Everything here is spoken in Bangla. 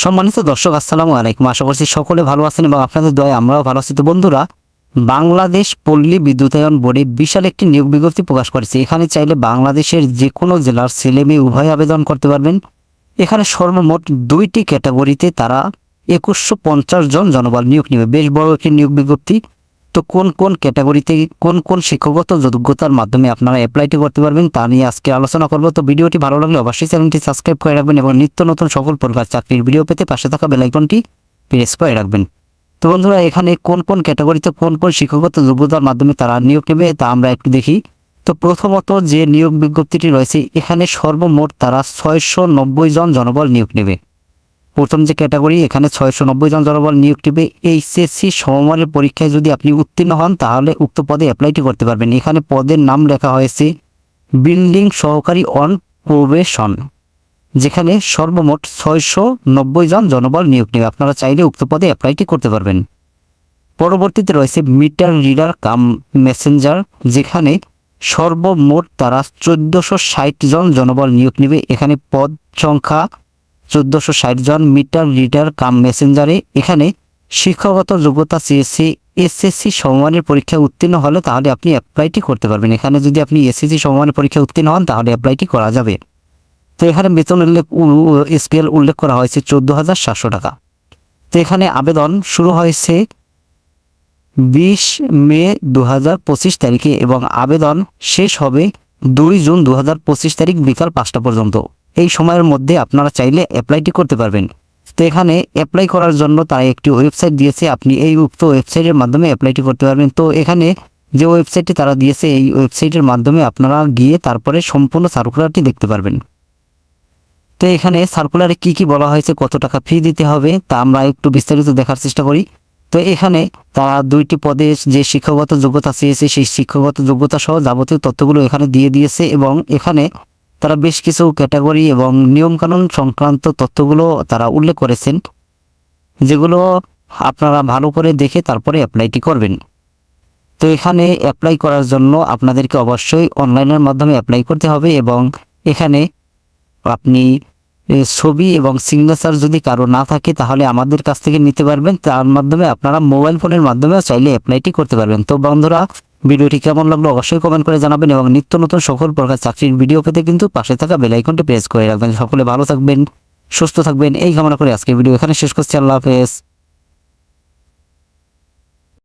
সম্মানিত দর্শক, আসসালামু আলাইকুম। আশা করছি সকলে ভালো আছেন এবং আপনাদের দয়া আমরাও ভালো আছি। তো বন্ধুরা, বাংলাদেশ পল্লী বিদ্যুতায়ন বোর্ডে বিশাল একটি নিয়োগ বিজ্ঞপ্তি প্রকাশ করেছে। এখানে চাইলে বাংলাদেশের যে কোনো জেলার ছেলে মেয়ে উভয় আবেদন করতে পারবেন। এখানে সর্বমোট দুইটি ক্যাটাগরিতে তারা একুশশো জন জনবল নিয়োগ নেবে। বেশ বড় একটি নিয়োগ বিজ্ঞপ্তি। তো কোন কোন ক্যাটাগরিতে কোন কোন শিক্ষাগত যোগ্যতার মাধ্যমে আপনারা অ্যাপ্লাইটি করতে পারবেন তা নিয়ে আজকে আলোচনা করব। তো ভিডিওটি ভালো লাগলে অবশ্যই চ্যানেলটি সাবস্ক্রাইব করে রাখবেন এবং নিত্য নতুন সকল প্রকার চাকরির ভিডিও পেতে পাশে থাকা বেলাইকনটি প্রেস করে রাখবেন। তো বন্ধুরা, এখানে কোন কোন ক্যাটাগরিতে কোন কোন শিক্ষাগত যোগ্যতার মাধ্যমে তারা নিয়োগ নেবে তা আমরা একটু দেখি। তো প্রথমত যে নিয়োগ বিজ্ঞপ্তিটি রয়েছে, এখানে সর্বমোট তারা ছয়শো নব্বই জন জনবল নিয়োগ নেবে। প্রথম যে ক্যাটাগরি, এখানে ছয়শো নব্বই জন জনবল নিয়োগ নেবে এইচএসসি সমমানের পরীক্ষায় যদি আপনি উত্তীর্ণ হন, তাহলে উক্ত পদে অ্যাপ্লাইটি করতে পারবেন। এখানে পদের নাম লেখা হয়েছে, বিল্ডিং সহকারী অন প্রবেশন, যেখানে সর্বমোট ছয়শো নব্বই জন জনবল নিয়োগ নেবে। আপনারা চাইলে উক্ত পদে অ্যাপ্লাইটি করতে পারবেন। পরবর্তীতে রয়েছে মিটার রিডার কাম মেসেঞ্জার, যেখানে সর্বমোট তারা চোদ্দোশো ষাট জন জনবল নিয়োগ নেবে। এখানে পদ সংখ্যা চোদ্দোশো ষাট জন মিটার রিডার কাম মেসেঞ্জারে। এখানে শিক্ষাগত যোগ্যতা চেয়েছে এসএসসি সমমানের পরীক্ষায় উত্তীর্ণ হলে তাহলে আপনি অ্যাপ্লাইটি করতে পারবেন। এখানে যদি আপনি এসএসসি সমমানের পরীক্ষায় উত্তীর্ণ হন, তাহলে অ্যাপ্লাইটি করা যাবে। তো এখানে বেতন উল্লেখ স্কেল উল্লেখ করা হয়েছে চোদ্দ হাজার সাতশো টাকা। তো এখানে আবেদন শুরু হয়েছে বিশ মে দু হাজার পঁচিশ তারিখে এবং আবেদন শেষ হবে দুই জুন দু হাজার পঁচিশ তারিখ বিকাল পাঁচটা পর্যন্ত। এই সময়ের মধ্যে আপনারা চাইলে অ্যাপ্লাইটি করতে পারবেন। তো এখানে অ্যাপ্লাই করার জন্য তারা একটি ওয়েবসাইট দিয়েছে, আপনি এই উক্ত ওয়েবসাইটের মাধ্যমে অ্যাপ্লাইটি করতে পারবেন। তো এখানে যে ওয়েবসাইটটি তারা দিয়েছে, এই ওয়েবসাইটের মাধ্যমে আপনারা গিয়ে তারপরে সম্পূর্ণ সার্কুলারটি দেখতে পারবেন। তো এখানে সার্কুলারে কি কি বলা হয়েছে, কত টাকা ফি দিতে হবে, তা আমরা একটু বিস্তারিত দেখার চেষ্টা করি। তো এখানে তারা দুইটি পদে যে শিক্ষাগত যোগ্যতা চেয়েছে সেই শিক্ষাগত যোগ্যতা সহ যাবতীয় তথ্যগুলো এখানে দিয়ে দিয়েছে এবং এখানে তারা বেশ কিছু ক্যাটাগরি এবং নিয়মকানুন সংক্রান্ত তথ্যগুলো তারা উল্লেখ করেছেন, যেগুলো আপনারা ভালো করে দেখে তারপরে অ্যাপ্লাইটি করবেন। তো এখানে অ্যাপ্লাই করার জন্য আপনাদেরকে অবশ্যই অনলাইনের মাধ্যমে অ্যাপ্লাই করতে হবে এবং এখানে আপনি ছবি এবং সিগনেচার যদি কারও না থাকে তাহলে আমাদের কাছ থেকে নিতে পারবেন। তার মাধ্যমে আপনারা মোবাইল ফোনের মাধ্যমে চাইলে অ্যাপ্লাইটি করতে পারবেন। তো বন্ধুরা ভিডিওটি কেমন লাগল অবশ্যই কমেন্ট করে জানাবেন এবং নিত্য নতুন সকল প্রকার চাকরির ভিডিও পেতে কিন্তু পাশে থাকা বেলাইকনটি প্রেস করে রাখবেন। সকলে ভালো থাকবেন, সুস্থ থাকবেন, এই কামনা করে আজকে ভিডিও এখানে শেষ করছি। আল্লাহ হাফেজ।